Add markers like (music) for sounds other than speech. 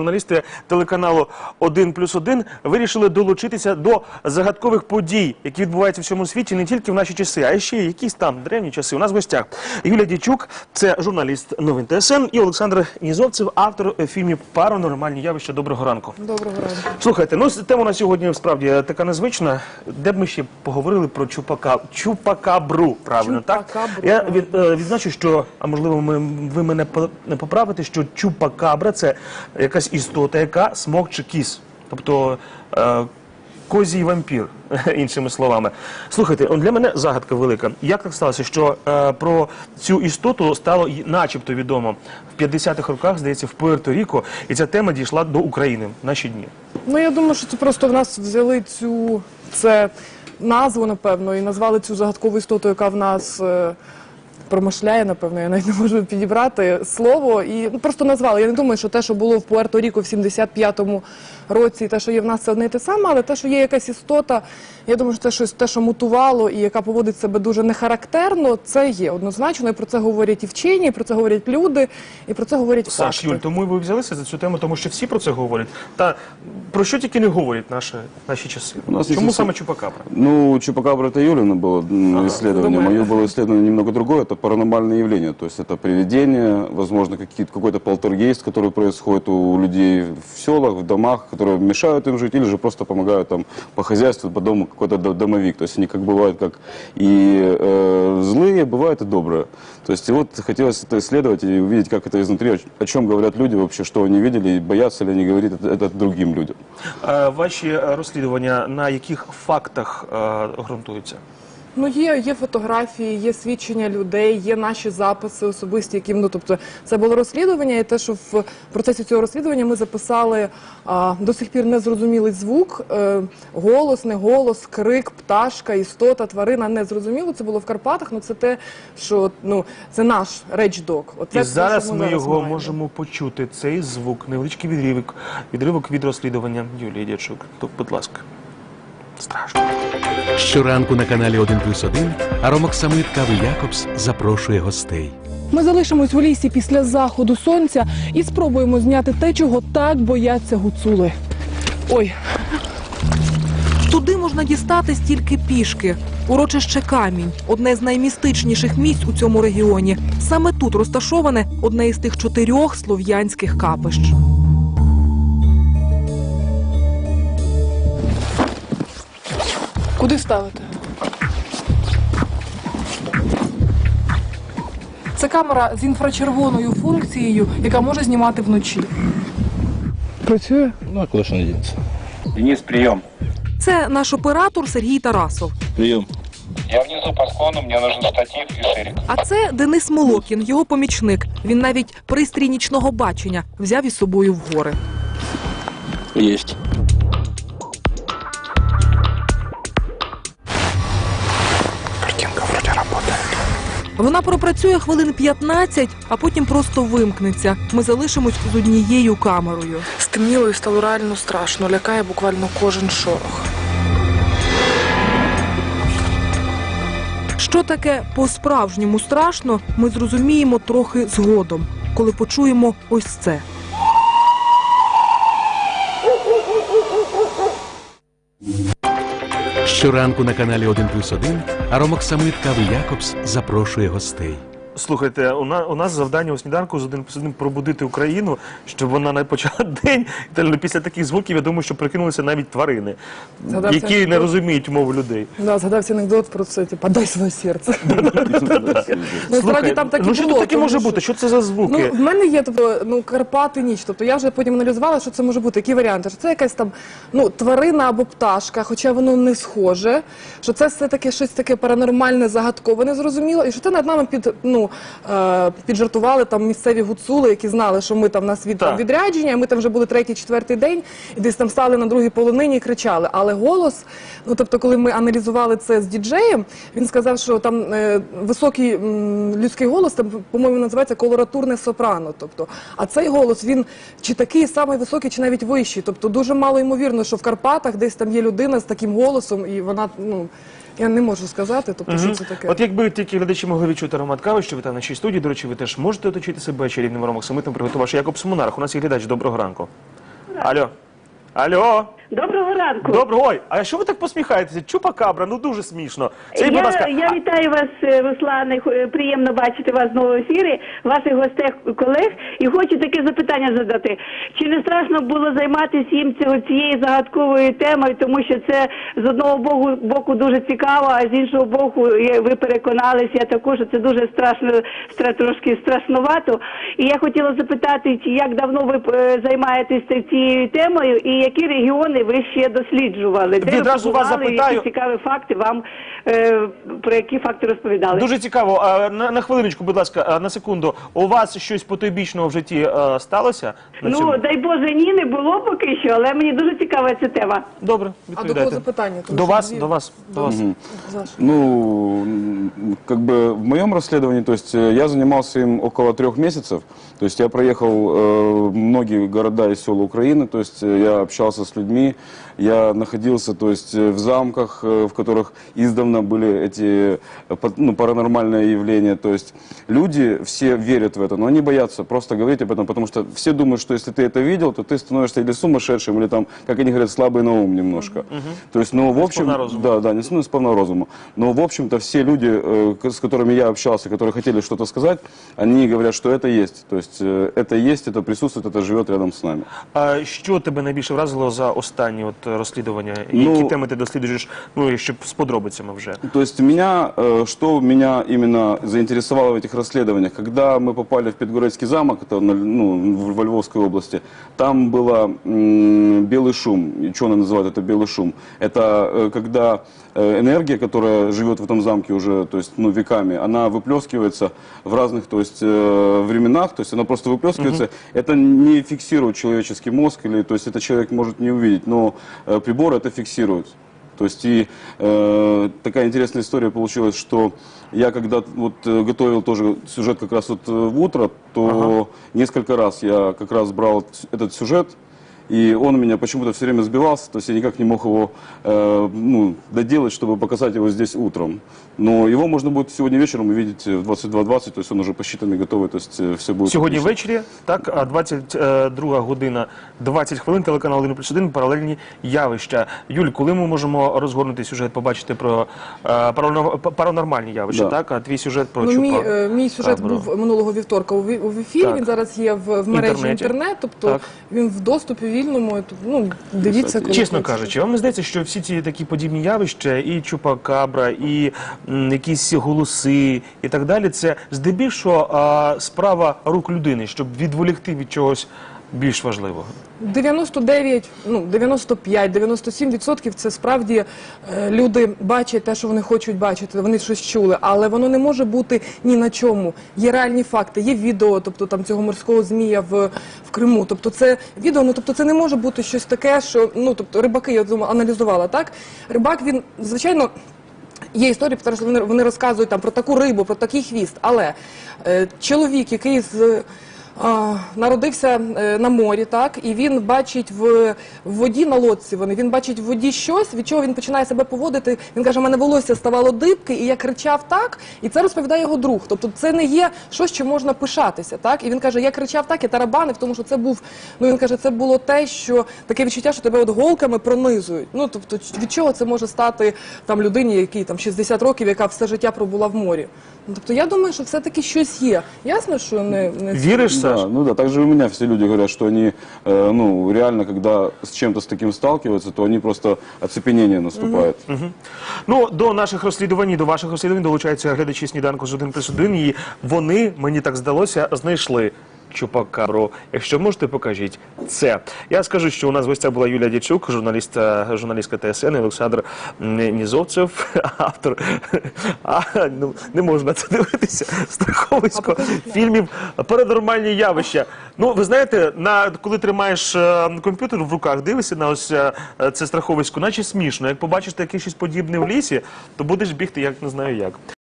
журналісти телеканалу «1 плюс 1» вирішили долучитися до загадкових подій, які відбуваються в цьому світі не тільки в наші часи, а ще й якісь там древні часи. У нас в гостях Юлія Дячук, це журналіст новин ТСН, і Олександр Нізовцев, автор фільмів «Паранормальні явища». Доброго ранку. Доброго ранку. Слухайте, ну тема на сьогодні справді така незвична. Де б ми ще поговорили про чупака чупакабру, правильно Чупакабру, так? Я від, е, відзначу, що а можливо, ми ви мене по- не поправите, що чупакабра це якась істота, яка смокче кіс, тобто е, козій вампір, (laughs) іншими словами. Слухайте, для мене загадка велика. Як так сталося, що е, про цю істоту стало начебто відомо в 50-х роках, здається, в Пуерто-Ріко, і ця тема дійшла до України в наші дні. Ну я думаю, що це просто в нас взяли цю назву, напевно, і назвали цю загадкову істоту, яка в нас. е, Промишляє, напевно, я навіть не можу підібрати слово і ну, просто назвали. Я не думаю, що те, що було в Пуерто-Ріко в 75-му році, і те, що є в нас, це одне і те саме, але те, що є якась істота, я думаю, що це щось те, що мутувало і яка поводить себе дуже нехарактерно, це є однозначно. І про це говорять і вчені, і про це говорять люди, і про це говорять Саш, факти. Юль, тому і ви взялися за цю тему, тому що всі про це говорять. Та про що тільки не говорять наші, наші часи? У нас Чому есть саме исслед- Чупакабра? Ну, Чупакабра это Юлина было м, исследование. думаю. Мое было исследование немного другое. Это паранормальное явление. То есть это привидение, возможно, какие-то, какой-то полтергейст, который происходит у людей в селах, в домах, которые мешают им жить, или же просто помогают там по хозяйству, по дому какой-то до- домовик. То есть они как бывают как и э, злые, бывают и добрые. То есть и вот хотелось это исследовать и увидеть, как это изнутри, о ч- о чем говорят люди вообще, что они видели, и боятся ли они говорить это, это другим людям. Е, Ваші е, розслідування на яких фактах е, ґрунтуються? Ну, є, є фотографії, є свідчення людей, є наші записи особисті, які ну, тобто це було розслідування, і те, що в процесі цього розслідування ми записали а, до сих пір незрозумілий звук, е, голос, не голос, крик, пташка, істота, тварина незрозуміло. Це було в Карпатах. Ну це те, що ну це наш речдок. Оце І зараз ми його маємо. можемо почути. Цей звук, невеличкий відривок, відривок від розслідування Юлії Дячук. Будь ласка. Страшно. Щоранку на каналі 1 плюс 1 Аромоксамит Кави Якобс запрошує гостей. Ми залишимось у лісі після заходу сонця і спробуємо зняти те, чого так бояться гуцули. Ой, Туди можна дістатись тільки пішки. Урочище Камінь одне з наймістичніших місць у цьому регіоні. Саме тут розташоване одне із тих чотирьох слов'янських капищ. Куди ставити? Це камера з інфрачервоною функцією, яка може знімати вночі. Працює? Ну, а куда же она денется? Денис, прием. Це наш оператор Сергій Тарасов. Прием. Я внизу по склону, мне нужен штатив и ширик. А це Денис Молокін, його помічник. Він навіть пристрій нічного бачення взяв із собою в гори. Есть. Вона пропрацює хвилин 15, а потім просто вимкнеться. Ми залишимось з однією камерою. Стемніло і стало реально страшно. Лякає буквально кожен шорох. Що таке по-справжньому страшно, ми зрозуміємо трохи згодом, коли почуємо ось це. Щоранку на каналі 1 плюс 1 Аромоксамит Кави Якобс запрошує гостей. Слухайте, у, на, у нас завдання у сніданку з один плюс один пробудити Україну, щоб вона не почала (laughs) день. Та, ну, Після таких звуків я думаю, що прикинулися навіть тварини, Згадався які не розуміють мову людей. Да, згадався анекдот про це, типа дай своє серце. (laughs) Насправді там так і ну що було, таке може бути? Що це за звуки? Ну, в мене є тобто, ну, Карпати ніч. Тобто я вже потім аналізувала, що це може бути. Які варіанти? Що це якась там ну, тварина або пташка, хоча воно не схоже, що це все таки щось таке паранормальне, загадкове, незрозуміло, і що це над нами під, ну, е, піджартували там місцеві гуцули, які знали, що ми там в нас від, Так. відрядження, і ми там вже були третій, четвертий день, і десь там стали на другій полонині і кричали. Але голос, ну тобто, коли ми аналізували це з діджеєм, він сказав, що там е, високий м, людський голос, там, по-моєму, називається колоратурне сопрано. Тобто, а цей голос він чи такий самий високий, чи навіть вищий. Тобто дуже мало ймовірно, що в Карпатах десь там є людина з таким голосом, і вона ну. Я не можу сказати, тобто, що це таке. От якби тільки глядачі могли відчути аромат кави, що ви там на нашій студії, до речі, ви теж можете оточити себе чарівним аромоксамитом, приготувавши Якобс Монарх. У нас є глядач, доброго ранку. Алло. Алло. Доброго ранку. Доброго. Ой, а що ви так посміхаєтеся? Чупакабра, ну дуже смішно. Скажіть, будь я, ласка, я вітаю вас, е, Руслане. Х- е, Приємно бачити вас знову в ефірі, ваших гостей, колег. І хочу таке запитання задати. Чи не страшно було займатися їм цього- цією загадковою темою, тому що це з одного боку, боку дуже цікаво, а з іншого боку, ви переконалися, я також, що це дуже страшно, стра- трошки страшнувато. І я хотіла запитати, чи як давно ви е, займаєтеся цією темою, і які регіони ви ще досліджували? Де ви Відразу вас побували, запитаю. які цікаві факти вам е, про які факти розповідали. дуже цікаво. А, на, на хвилиночку, будь ласка, а, на секунду. У вас щось потойбічного в житті е, сталося? На ну цьому? дай Боже, ні, не було поки що, але мені дуже цікава ця тема. Добре, А до відповідайте. кого запитання? Тому До що вас, дві- до вас, до вас. Саша. Ну, м, как бы в моем расследовании, то есть э, я занимался им около трех месяцев. То есть я проехал э, многие города и села Украины, то есть э, я общался с людьми, я находился, то есть э, в замках, э, в которых издавна были эти э, ну, паранормальные явления. То есть люди все верят в это, но они боятся просто говорить об этом, потому что все думают, что если ты это видел, то ты становишься или сумасшедшим, или там, как они говорят, слабый на ум немножко. То есть, ну, в общем, сповна да, да, не ну, с полного розума. Но, в общем-то, все люди, с которыми я общался, которые хотели что-то сказать, они говорят, что это есть. То есть, это есть, это присутствует, это живет рядом с нами. А що тебе найбільше вразило за останні от е, розслідування? І Ну- Які теми ти досліджуєш? Ну, щоб з подробицями вже. То есть меня, э, что меня именно заинтересовало в этих расследованиях, когда мы попали в Пятигородский замок, это на- ну, в- во Львовской области, там было м, белый шум, и что они называют это белый шум? Это э, когда э, энергия, которая живет в этом замке уже, то есть, ну, веками, она выплескивается в разных, то есть, э, временах, то есть она просто выплескивается. Это не фиксирует человеческий мозг, или, то есть это человек может не увидеть, но э, прибор это фиксирует. То есть и э, такая интересная история получилась, что я когда вот э, готовил тоже сюжет как раз вот э, в утро, то несколько раз я как раз брал этот сюжет, и он у меня почему-то все время сбивался, то есть я никак не мог его э, ну, доделать, чтобы показать его здесь утром. Но его можно будет сегодня вечером увидеть в 22.20, то есть он уже посчитанный, готовый, то есть все будет Сьогодні отлично. ввечері, так, а 22 година 20 хвилин, телеканал 1 плюс 1, паралельні явища. Юль, коли ми можемо розгорнути сюжет, побачити про е, паранор- паранормальні явища, Да. так? А твій сюжет про Ну, чупа. мій, е, мій сюжет Кабру. був минулого вівторка у, ві- у ефірі. Так. Він зараз є в, в мережі Інтернеті. інтернет, тобто Так. він в доступі вільному. Ну, дивіться, коли Чесно хочете. кажучи, вам не здається, що всі ці такі подібні явища, і чупакабра, і м, якісь голоси, і так далі, це здебільшого а, справа рук людини, щоб відволікти від чогось більш важливого. 99, ну 95, 97 відсотків це справді е, люди бачать те, що вони хочуть бачити. Вони щось чули, але воно не може бути ні на чому. Є реальні факти, є відео, тобто там цього морського змія в, в Криму. Тобто це відео, ну тобто це не може бути щось таке, що ну тобто рибаки, я думаю, аналізувала так. Рибак він звичайно. Є історії, що вони, розказують там про таку рибу, про такий хвіст. Але е, чоловік, який з, народився е, на морі, так, і він бачить в, воді на лодці, вони, він бачить в воді щось, від чого він починає себе поводити. Він каже, мене волосся ставало дибки, і я кричав так, і це розповідає його друг. Тобто це не є щось, що можна пишатися. Так? І він каже, я кричав так, я тарабанив, тому що це був, ну він каже, це було те, що таке відчуття, що тебе от голками пронизують. Ну тобто, від чого це може стати там людині, якій там 60 років, яка все життя пробула в морі. Ну, тобто я думаю, що все-таки щось є. Ясно, що не Віриш, Саш? Да, ну да, также у меня все люди говорят, что они, э, ну, реально, когда с чем-то с таким сталкиваются, то они просто оцепенение наступает. Ну, до наших розслідувань, і до ваших розслідувань долучаються глядачі сніданку з 1 плюс 1, і вони, мені так здалося, знайшли Чупакабру. Якщо можете, покажіть це. Я скажу, що у нас в гостях була Юлія Дячук, журналістка, журналістка ТСН, і Олександр Нізовцев, (laughs) автор. А, ну, не можна це дивитися. Страховисько фільмів Паранормальні явища. Ну, ви знаєте, на, коли тримаєш е, комп'ютер в руках, дивишся на ось е, це страховисько, наче смішно. Як побачиш таке щось подібне в лісі, то будеш бігти, як не знаю як.